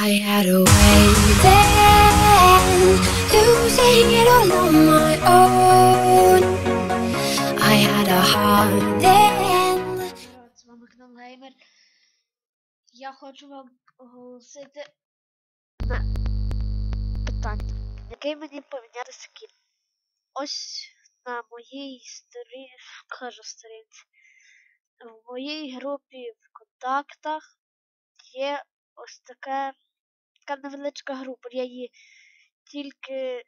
I had a way then, losing it all on my own. I had a heart then. З вами канал Геймер. Я хочу вам оголосити на питання, який мені поміняти скін. Ось на моїй сторінці, кажу сторінці, в моїй групі в контактах є ось таке, така невеличка група. Я її тільки,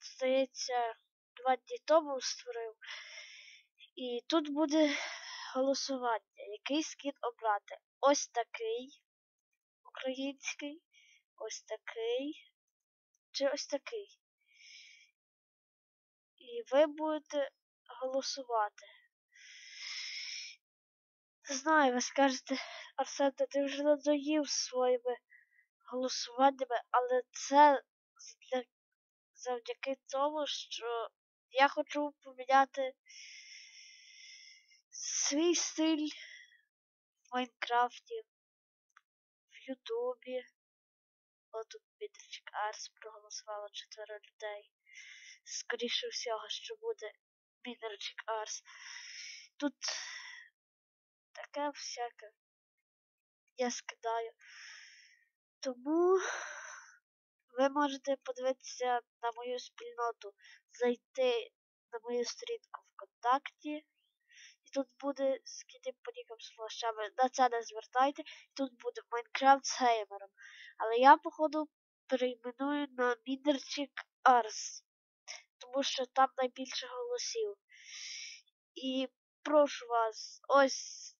здається, два дні тому створив. І тут буде голосування, який скін обрати. Ось такий український, ось такий, чи ось такий. І ви будете голосувати. Знаю, ви скажете, Арсен, ти вже надоїв своїми голосуваннями, але це для... завдяки тому, що я хочу поміняти свій стиль в Майнкрафті, в Ютубі. От тут Підрічик Арс проголосувало чотири людей. Скоріше всього, що буде Мінерчик Арс. Тут таке всяке. Я скидаю. Тому ви можете подивитися на мою спільноту, зайти на мою сторінку ВКонтакті. І тут буде скіти по нікам з флешами. На це не звертайте. І тут буде Майнкрафт з геймером. Але я, походу, перейменую на Мінерчик Арс. Тому що там найбільше голосів. І прошу вас, ось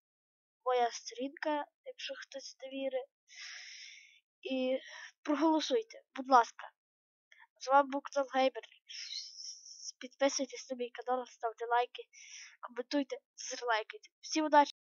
моя сторінка, якщо хтось не вірить. І проголосуйте, будь ласка. З вами був Кнол Геймер. Підписуйтесь на мій канал, ставте лайки, коментуйте, дизлайкайте. Всім удачі!